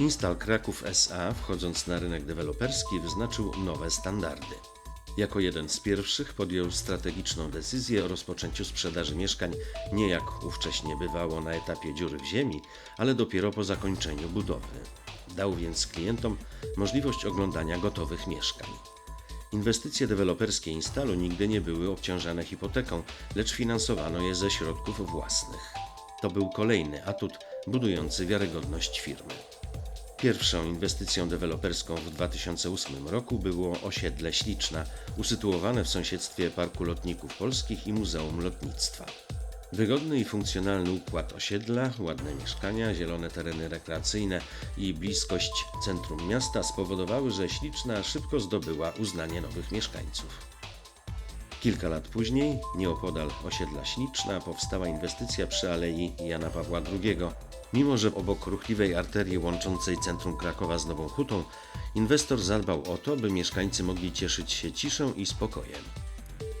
Instal Kraków SA, wchodząc na rynek deweloperski, wyznaczył nowe standardy. Jako jeden z pierwszych podjął strategiczną decyzję o rozpoczęciu sprzedaży mieszkań nie jak ówcześnie bywało na etapie dziury w ziemi, ale dopiero po zakończeniu budowy. Dał więc klientom możliwość oglądania gotowych mieszkań. Inwestycje deweloperskie Instalu nigdy nie były obciążane hipoteką, lecz finansowano je ze środków własnych. To był kolejny atut budujący wiarygodność firmy. Pierwszą inwestycją deweloperską w 2008 roku było osiedle Śliczna, usytuowane w sąsiedztwie Parku Lotników Polskich i Muzeum Lotnictwa. Wygodny i funkcjonalny układ osiedla, ładne mieszkania, zielone tereny rekreacyjne i bliskość centrum miasta spowodowały, że Śliczna szybko zdobyła uznanie nowych mieszkańców. Kilka lat później, nieopodal osiedla Śliczna, powstała inwestycja przy Alei Jana Pawła II. Mimo, że obok ruchliwej arterii łączącej centrum Krakowa z Nową Hutą, inwestor zadbał o to, by mieszkańcy mogli cieszyć się ciszą i spokojem.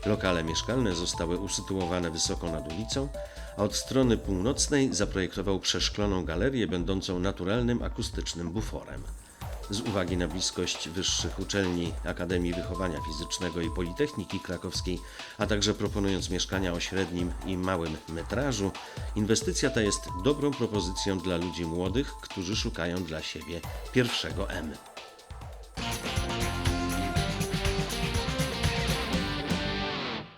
Lokale mieszkalne zostały usytuowane wysoko nad ulicą, a od strony północnej zaprojektował przeszkloną galerię będącą naturalnym akustycznym buforem. Z uwagi na bliskość wyższych uczelni Akademii Wychowania Fizycznego i Politechniki Krakowskiej, a także proponując mieszkania o średnim i małym metrażu, inwestycja ta jest dobrą propozycją dla ludzi młodych, którzy szukają dla siebie pierwszego M.